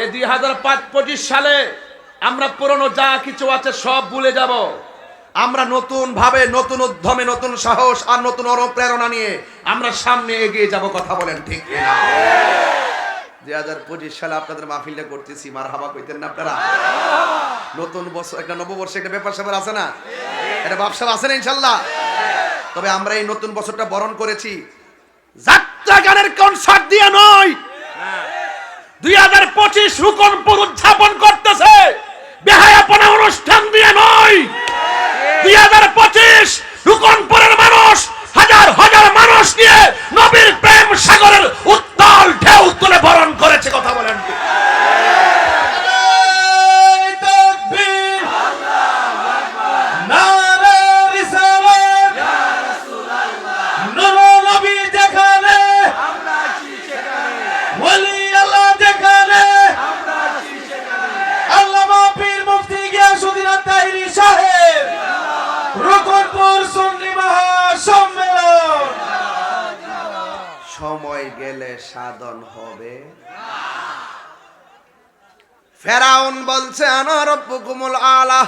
এই দুই হাজার পঁচিশ সালে আমরা পুরনো যা কিছু আছে সব ভুলে যাব। আমরা নতুন ভাবে নতুন উদ্যমে, নতুন সাহস আর নতুন অনুপ্রেরণা নিয়ে আমরা সামনে এগিয়ে যাব কথা বলেন ঠিক কিনা? দুই হাজার পঁচিশ সালে আপনাদের মাহফিলটা করতেছি মার হাবা কইতেন না আপনারা? নতুন বছর, একটা নববর্ষে একটা ব্যাপার স্যাপার আছে না? এটা ব্যবসা আছে না ইনশাল্লাহ? তবে আমরা এই নতুন বছরটা বরণ করেছি। যাত্রা গানের কনসার্ট দিয়ে নয় অনুষ্ঠান দিয়ে নয়। দুই হাজার পঁচিশ রুকনপুরের মানুষ, হাজার হাজার মানুষ নিয়ে নবীর প্রেম সাগরের উত্তাল ঢেউ তুলে বরণ করেছে, কথা বলেন। গেলে সাধন হবে। ফেরাউন বলছে আনারব্বুকুমুল আলা।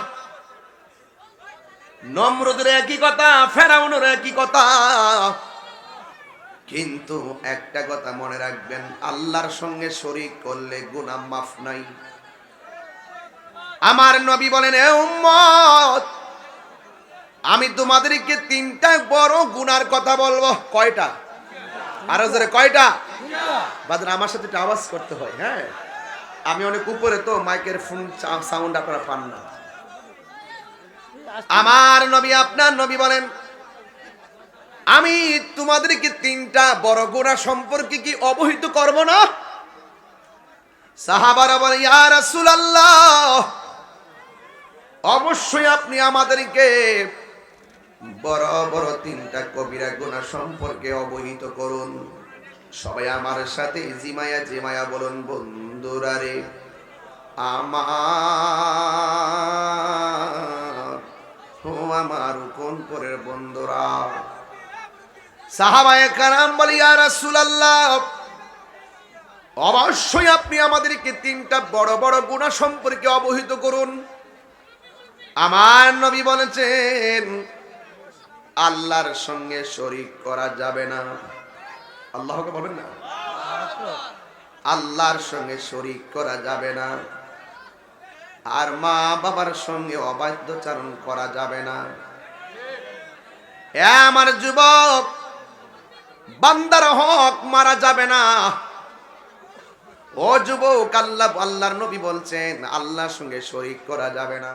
নমরুদের একই কথা, ফেরাউনের একই কথা। কিন্তু একটা কথা মনে রাখবেন, আল্লাহর সঙ্গে শরিক করলে গুনাহ মাফ নাই। আমার নবী বলেন, এ উম্মত, আমি তোমাদেরকে তিনটা বড় গুনার কথা বলব। কয়টা? আরও জোরে, কয়টা? আমার সাথে একটু আওয়াজ করতে হয় হ্যাঁ? আমি অনেক উপরে তো, মাইকের ফোন সাউন্ড আপনারা পান না। আমার নবী, আপনার নবী বলেন, আমি তোমাদেরকে তিনটা বড় গোড়া সম্পর্কে কি অবহিত করব না? সাহাবারা বলে অবশ্যই আপনি আমাদেরকে বড় বড় তিনটা কবিরা গুণা সম্পর্কে অবহিত করুন। সবাই আমার সাথে জিমায়া জিমায়া বলুন, বন্ধুরা রে, আমার, ও আমার কোন পরের বন্ধুরা? সাহাবায়ে কারাম বলি, ইয়া রাসূলুল্লাহ, অবশ্যই আপনি আমাদেরকে তিনটা বড় বড় গুণা সম্পর্কে অবহিত করুন। আমার নবী বলেছেন আল্লাহর সঙ্গে শরিক করা যাবে না। আল্লাহকে বলবেন না। আল্লাহর সঙ্গে শরিক করা যাবে না। আর মা বাবার সঙ্গে অবাধ্যচারণ করা যাবে না। আমার যুবক, বান্দার হক মারা যাবে না। ও যুবক, আল্লাহ, আল্লাহর নবী বলছেন, আল্লাহর সঙ্গে শরিক করা যাবে না।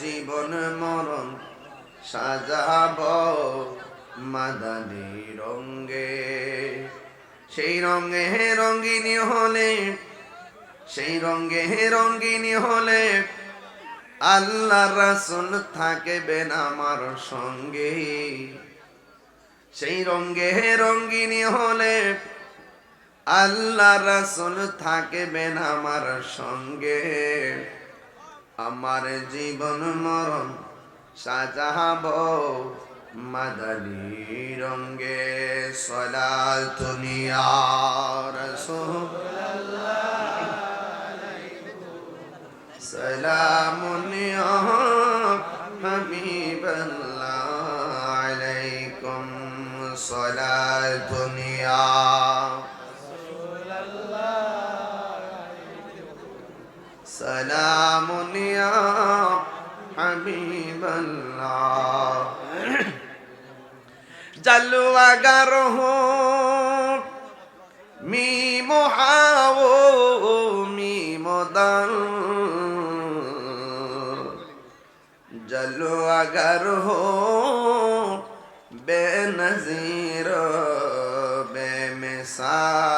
জীবন মরণ সাজাব মাদানী রঙ্গে সেই রঙে হে রঙ্গিনী হলে, সেই রঙে রঙ্গিনী হলে আল্লাহ রাসুল থাকবেন আমার সঙ্গে। সেই রঙে রঙ্গিনী হলে আল্লাহ রাসুল থাকবেন আমার সঙ্গে। আমার জীবন মরণ সাজাব মাদালি রঙ্গে সলা তুনিয়ার সালামুনিয়া হাবিবাল্লাহ আলাইকুম সলা وغرهم ميم حاو ميم دل جل وغرهم بنظير بمثال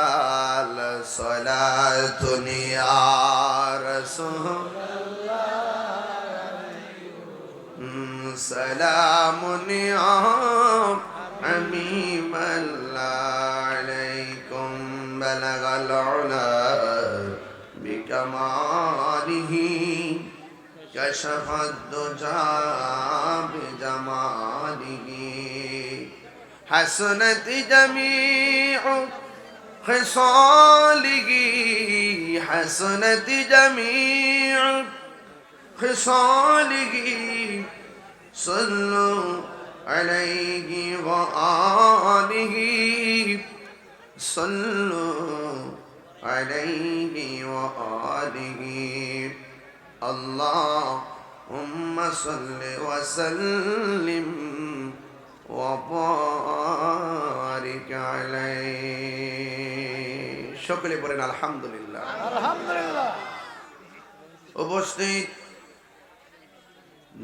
صلاة يا رسول الله سلام يا الله عليكم بلغ العلا بكماله كشف الدجى بجماله. حسنت جميع خصاله. حسنت جميع خصاله. صلوا عليه وآله صلوا عليه وآله اللهم صل وسلم وبارك عليه সকলে বলেন আলহামদুলিল্লাহ আলহামদুলিল্লাহ উপস্থিত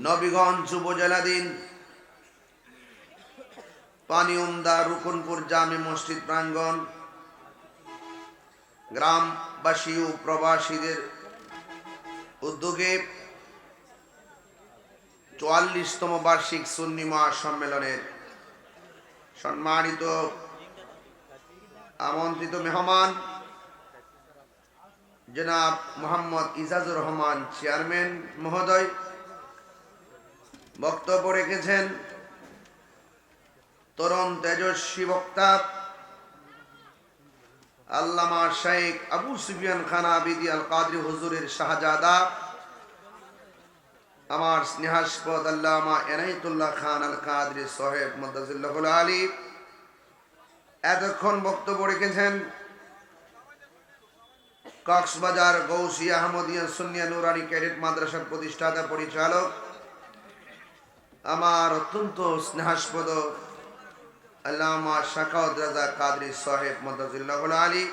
নবীগঞ্জ উপজেলা দিন পানিউমদা রুকনপুর জামে মসজিদ প্রাঙ্গণ। গ্রামবাসী ও প্রবাসীদের উদ্যোগে চুয়াল্লিশতম বার্ষিক সুন্নি মহাসম্মেলনের সম্মানিত, আমন্ত্রিত মেহমান, জনাব মোহাম্মদ ইজাজুর রহমান চেয়ারম্যান মহোদয়, বক্তব্য রেখেছেন তরুণ তেজস্বী বক্তা, আল্লামা শেখ আবু সুফিয়ান খান আবিদি আল কাদরি হুজুরের শাহজাদা, আমার স্নেহাস্পদ আল্লামা এনাইতুল্লাহ খান আল কাদরি সোহেব মদাজুল্লাহ আলী। এতক্ষণ বক্তব্য রেখেছেন কক্সবাজার গৌসি আহমদিয়া সুনিয়া নুরানি ক্যাডেট মাদ্রাসার প্রতিষ্ঠাতা পরিচালক, আমার অত্যন্ত স্নেহাস্পদ আল্লামা শাখাউদ রাজা কাদরি সাহেব মদাজুল্লাহ আলী,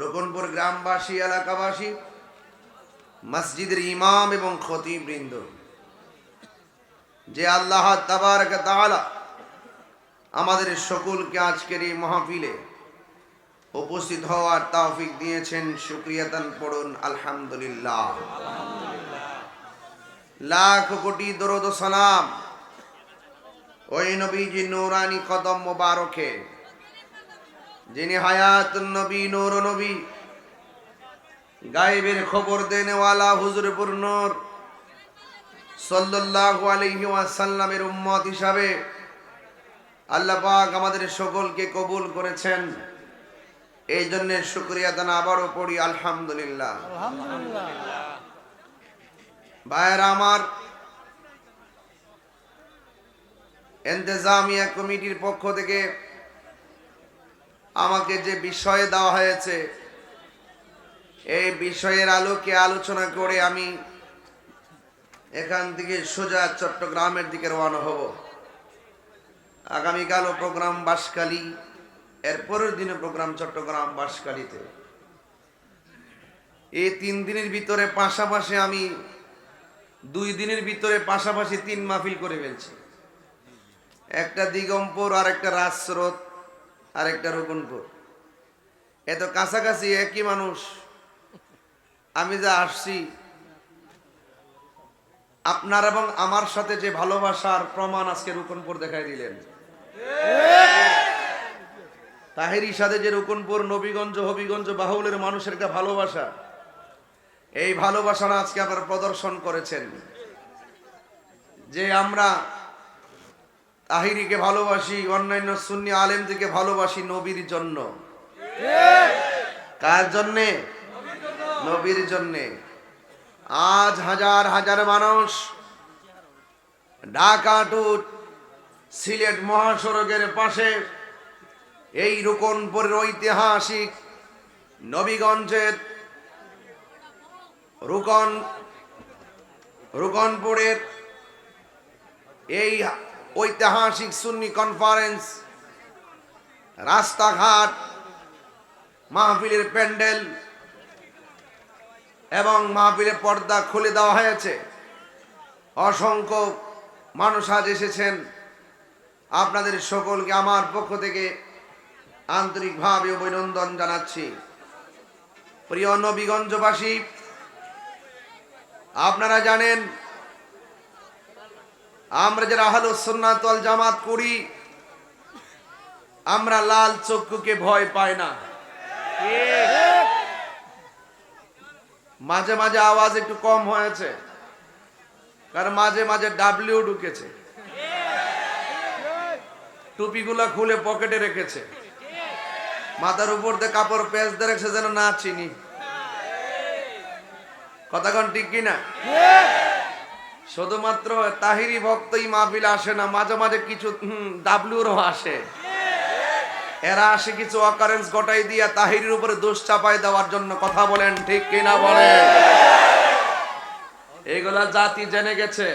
রুকনপুর গ্রামবাসী, এলাকাবাসী, মসজিদের ইমাম এবং খতিবৃন্দ যে আল্লাহ তাবারক তাআলা আমাদের সকলকে আজকের এই মাহফিলে উপস্থিত হওয়ার তৌফিক দিয়েছেন শুক্রিয়াতান পড়ুন আলহামদুলিল্লাহ। লাখ কোটি দরুদ সালাম ওই নবীজি নূরানি কদম মোবারকে যিনি হায়াত নবী নূর নবী গায়েবের খবর দেনেওয়ালা হুজুরপুর নূর সাল্লাল্লাহু আলাইহি ওয়াসাল্লামের উম্মত হিসাবে আল্লাহ পাক আমাদের সকলকে কবুল করেছেন। এই জন্য শুক্রিয়া দানা আবারও পড়ি আলহামদুলিল্লাহ। আলহামদুলিল্লাহ। ভাইয়েরা আমার এন্তেজামিয়া কমিটির পক্ষ থেকে আমাকে যে বিষয়ে দেওয়া হয়েছে, এই বিষয়ের আলোকে আলোচনা করে আমি এখান থেকে সোজা চট্টগ্রামের দিকে রওনা হব। আগামীকালও প্রোগ্রাম বাসকালী এরপরের দিনে প্রোগ্রাম চট্টগ্রাম বাসকালীতে এই তিন দিনের ভিতরে পাশাপাশি আমি দুই দিনের ভিতরে পাশাপাশি তিন মাহফিল করে ফেলছি। একটা দিগম্বর আর একটা রাজস্রোত আর একটা রুকনপুর এত কাছাকাছি একই মানুষ। আমি যা আসছি, আপনার এবং আমার সাথে যে ভালোবাসার প্রমাণ আজকে রুকনপুর দেখাই দিলেন। তাহেরি সাথে যে রুকনপুর নবীগঞ্জ, হবিগঞ্জ বাহুলের মানুষের একটা ভালোবাসা, এই ভালোবাসাটা আজকে আপনারা প্রদর্শন করেছেন। যে আমরা তাহিরিকে ভালোবাসি, অন্যান্য সুন্নি আলেমদেরকে ভালোবাসি নবীর জন্য। কার জন্যে? নবীর জন্যে। আজ হাজার হাজার মানুষ ঢাকা টু সিলেট মহাসড়কের পাশে এই রুকনপুরের ঐতিহাসিক নবীগঞ্জের রুকন রুকনপুরের এই ঐতিহাসিক সুন্নি কনফারেন্স রাস্তাঘাট, মাহফিলের প্যান্ডেল এবং মাহফিলের পর্দা খুলে দেওয়া হয়েছে। অসংখ্য মানুষ আজ এসেছেন। আপনাদের সকলকে আমার পক্ষ থেকে আন্তরিকভাবে অভিনন্দন জানাচ্ছি। প্রিয় নবীগঞ্জবাসী, আপনারা জানেন আমরা যারা আহলো সুন্নাতল জামাত করি, আমরা লাল চক্ষুকে ভয় পাই না। মাঝে মাঝে আওয়াজ একটু কম হয়েছে, কারণ মাঝে মাঝে ডাব্লিউ ঢুকেছে। টুপিগুলা খুলে পকেটে রেখেছে। মাথার উপর দিয়ে কাপড় পেঁচ দিয়ে রেখেছে যেন না চিনি। কথাক্ষণ ঠিক কিনা? শুধুমাত্র তাহিরি ভক্তই মাহফিল আসে না, মাঝে মাঝে কিছু ডাব্লিউরও আসে। এরা আসে কিছু অকারেন্স ঘটাই দিয়া তাহিরির উপরে দোষ চাপাই দেওয়ার জন্য কথা বলেন, ঠিক কিনা বলেন? এগুলা জাতি জেনে গেছে।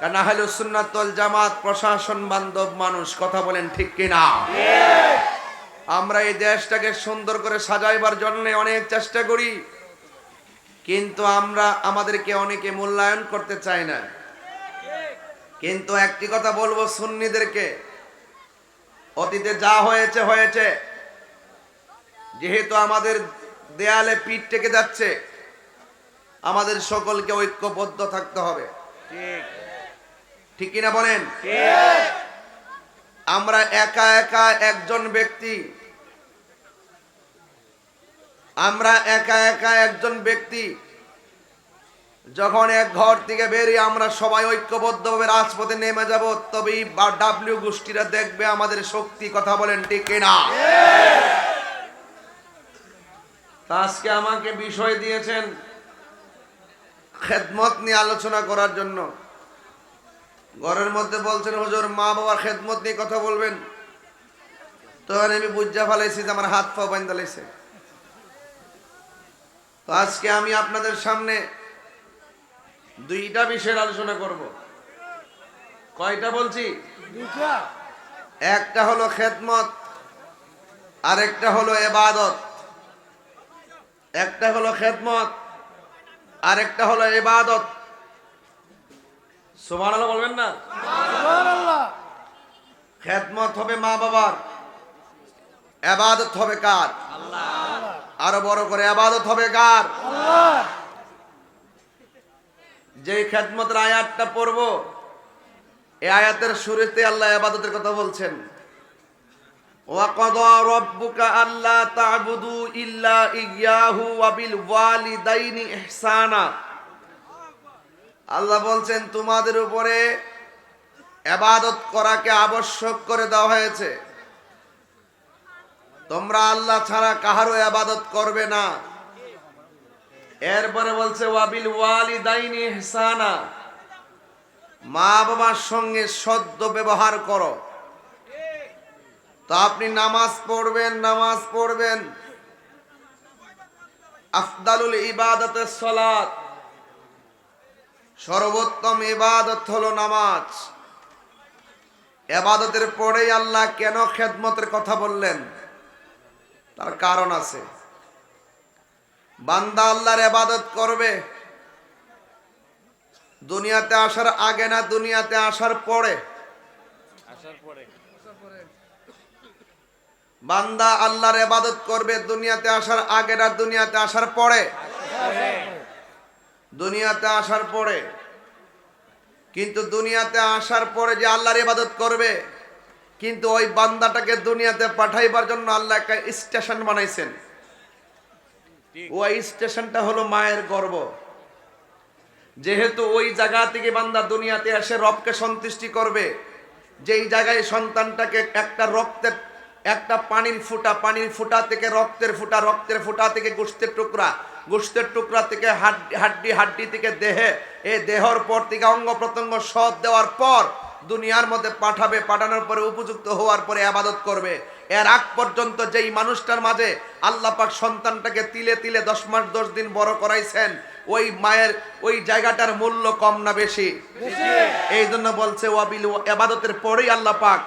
কারণ আহলে সুন্নাতল জামাত প্রশাসন বান্ধব মানুষ, কথা বলেন ঠিক কিনা? আমরা এই দেশটাকে সুন্দর করে সাজাইবার জন্য অনেক চেষ্টা করি। কিন্তু আমরা আমাদেরকে অনেকে মূল্যায়ন করতে চাই না। কিন্তু একটি কথা বলব সুন্নিদেরকে অতীতে যা হয়েছে হয়েছে। যেহেতু আমাদের দেয়ালে পিঠ টেকে যাচ্ছে আমাদের সকলকে ঐক্যবদ্ধ থাকতে হবে। ঠিক কিনা বলেন? আমরা একা একা একজন ব্যক্তি আমরা একা একা একজন ব্যক্তি, যখন এক ঘর থেকে বেরিয়ে আমরা সবাই ঐক্যবদ্ধভাবে রাজপথে নেমে যাব, তবেই ডাব্লিউ গোষ্ঠীরা দেখবে আমাদের শক্তি কথা বলেন, ঠিক তা আজকে আমাকে বিষয় দিয়েছেন খেদমত নিয়ে আলোচনা করার জন্য। ঘরের মধ্যে বলছেন, হুজুর, মা বাবার খেদমত নিয়ে কথা বলবেন। তখন আমি বুঝা ফেলাইছি যে আমার হাত পা বান্ধা লাইছে তো আজকে আমি আপনাদের সামনে দুইটা বিষয়ের আলোচনা করব। কয়টা বলছি? একটা হলো খেদমত আর একটা হলো এবাদত। একটা হলো খেদমত আর একটা হলো এবাদত। সুমান বলবেন না? খেদমত হবে মা বাবার এবাদত হবে কার? আরও বড় করে আবাদত হবে কার? যে খেদমতের আয়াতটা পড়ব এই আয়াতের শুরুতে আল্লাহ আবাদতের কথা বলছেন। আল্লা তা'বুদু ইল্লা ইয়াহু ওয়া বিল ওয়ালিদাইনি ইহসানা। আল্লাহ বলছেন তোমাদের উপরে এবাদত করাকে আবশ্যক করে দেওয়া হয়েছে। তোমরা আল্লাহ ছাড়া কাহারও আবাদত করবে না। এরপরে বলছে, ওয়াবিল ওয়ালিদাইনি ইহসানা। মা বাবার সঙ্গে সদ্য ব্যবহার করো। তো আপনি নামাজ পড়বেন নামাজ পড়বেন। আফদালুল ইবাদতের সলাত। সর্বোত্তম ইবাদত হলো নামাজ। এবাদতের পরেই আল্লাহ কেন খেদমতের কথা বললেন? তার কারণ আছে। বান্দা আল্লাহর এবাদত করবে। দুনিয়াতে আসার আগে না দুনিয়াতে আসার পরে? বান্দা আল্লাহর এবাদত করবে দুনিয়াতে আসার আগে না দুনিয়াতে আসার পরে? দুনিয়াতে আসার পরে। কিন্তু দুনিয়াতে আসার পরে যে আল্লাহর ইবাদত করবে কিন্তু ওই বান্দাটাকে দুনিয়াতে পাঠাইবার জন্য আল্লাহ একটা স্টেশন বানাইছেন। ওই স্টেশনটা হলো মায়ের গর্ব। যেহেতু ওই জায়গা থেকে বান্দা দুনিয়াতে এসে রবকে সন্তুষ্টি করবে যেই জায়গায় সন্তানটাকে একটা রক্তের একটা পানির ফুটা পানির ফুটা থেকে রক্তের ফুটা রক্তের ফুটা থেকে গোষ্ঠের টুকরা গোষ্ঠের টুকরা থেকে হাড্ডি হাড্ডি হাড্ডি থেকে দেহে এ দেহর পর থেকে অঙ্গ প্রত্যঙ্গ সব দেওয়ার পর দুনিয়ার মধ্যে পাঠাবে, পাঠানোর পরে উপযুক্ত হওয়ার পরে আবাদত করবে। এর আগ পর্যন্ত যেই মানুষটার মাঝে আল্লাহ পাক সন্তানটাকে তিলে তিলে দশ মাস, দশ দিন বড় করাইছেন, ওই মায়ের, ওই জায়গাটার মূল্য কম না বেশি। এই জন্য বলছে, ওয়াবিল এবাদতের পরেই আল্লাহ পাক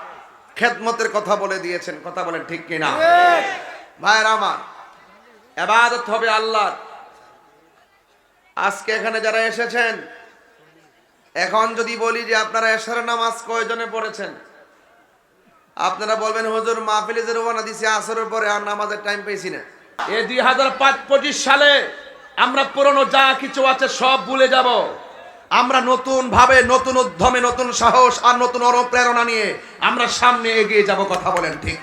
খেদমতের কথা বলে দিয়েছেন। কথা বলেন ঠিক কিনা? ভাইয়ের আমার এবাদত হবে আল্লাহর। আজকে এখানে যারা এসেছেন এখন যদি বলি যে আপনারা এশার নামাজ কয়জনে পড়েছেন? আপনারা বলবেন হুজুর মাহফিলে যে রোবানা দিছি আসরের পরে আর নামাজের টাইম পেয়েছি না। এই দুই হাজার পাঁচ পঁচিশ সালে আমরা পুরনো যা কিছু আছে সব ভুলে যাব। আমরা নতুন ভাবে নতুন উদ্যমে নতুন সাহস আর নতুন অনুপ্রেরণা নিয়ে আমরা সামনে এগিয়ে যাব কথা বলেন ঠিক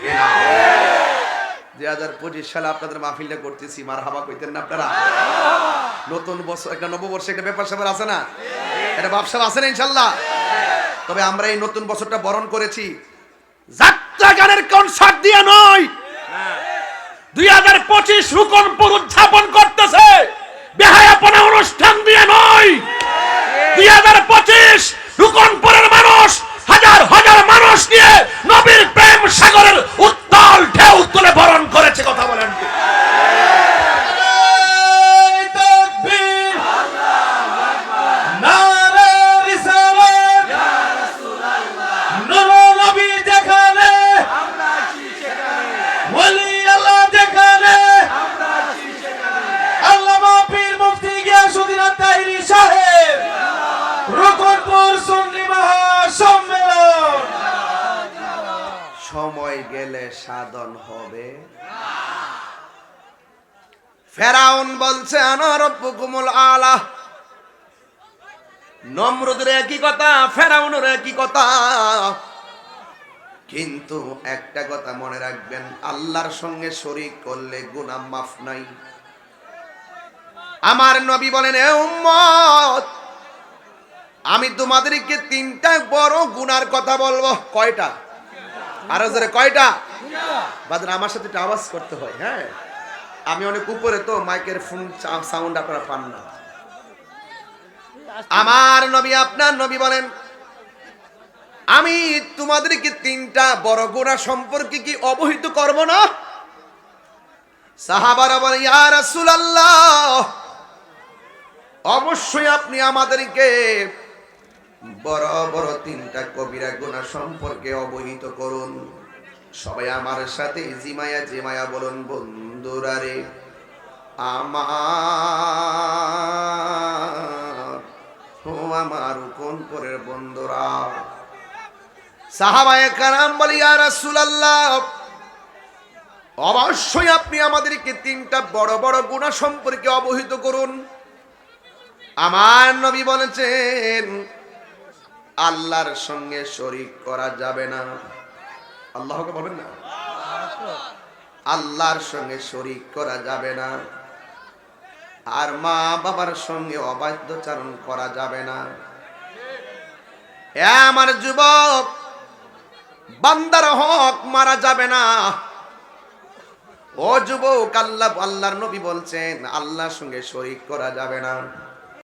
দুই হাজার পঁচিশ সালে আপনাদের মাহফিলটা করতেছি মার হাবা কইতেন না আপনারা? নতুন বছর একটা নববর্ষে একটা ব্যাপার স্যাপার আছে না? এটা ব্যবসা আছে না ইনশাল্লাহ? তবে আমরা এই নতুন বছরটা বরণ করেছি। যাত্রা গানের কনসার্ট দিয়ে নয়। দুই হাজার পঁচিশ রুকনপুর উদযাপন করতেছে। বেহায়াপনা অনুষ্ঠান দিয়ে নয়। দুই হাজার পঁচিশ রুকনপুরের মানুষ, হাজার হাজার মানুষ নিয়ে নবীর প্রেম সাগরের উত্তাল ঢেউ তুলে বরণ করেছে কথা বলেন সময় গেলে সাধন হবে ফেরাউন বলছে একই কথা, ফেরাউনের একই কথা। কিন্তু একটা কথা মনে রাখবেন, আল্লাহর সঙ্গে শরিক করলে গুনাহ মাফ নাই। আমার নবী বলেন আমি তোমাদেরকে তিনটা বড় গুনার কথা বলব। কয়টা? আরও কয়টা? বাদর, আমার সাথে আওয়াজ করতে হয় হ্যাঁ? আমি অনেক উপরে তো মাইকের ফোন সাউন্ড আপনারা পান না। আমার নবী আপনার নবী বলেন আমি তোমাদেরকে তিনটা বড় গোড়া সম্পর্কে কি অবহিত করব না? সাহাবারা বলে ইয়া রাসূলুল্লাহ অবশ্যই আপনি আমাদেরকে বড় বড় তিনটা কবিরা গুণা সম্পর্কে অবহিত করুন। সবাই আমার সাথে জিমায়া জিমায়া বলুন বন্ধুরা রে। আমার আমার কোন পরের বন্ধুরা? সাহাবায়ে কারাম বলি রাসূলুল্লাহ, অবশ্যই আপনি আমাদেরকে তিনটা বড় বড় গুণা সম্পর্কে অবহিত করুন। আমার নবী বলেছেন, আল্লাহর সঙ্গে শরিক করা যাবে না। আল্লাহকে বলবেন না? আল্লাহর সঙ্গে শরিক করা যাবে না। আর মা বাবার সঙ্গে অবাধ্যচারণ করা যাবে না। আমার যুবক বান্দার হক মারা যাবে না। ও যুবক আল্লাহ আল্লাহর নবী বলছেন আল্লাহর সঙ্গে শরিক করা যাবে না।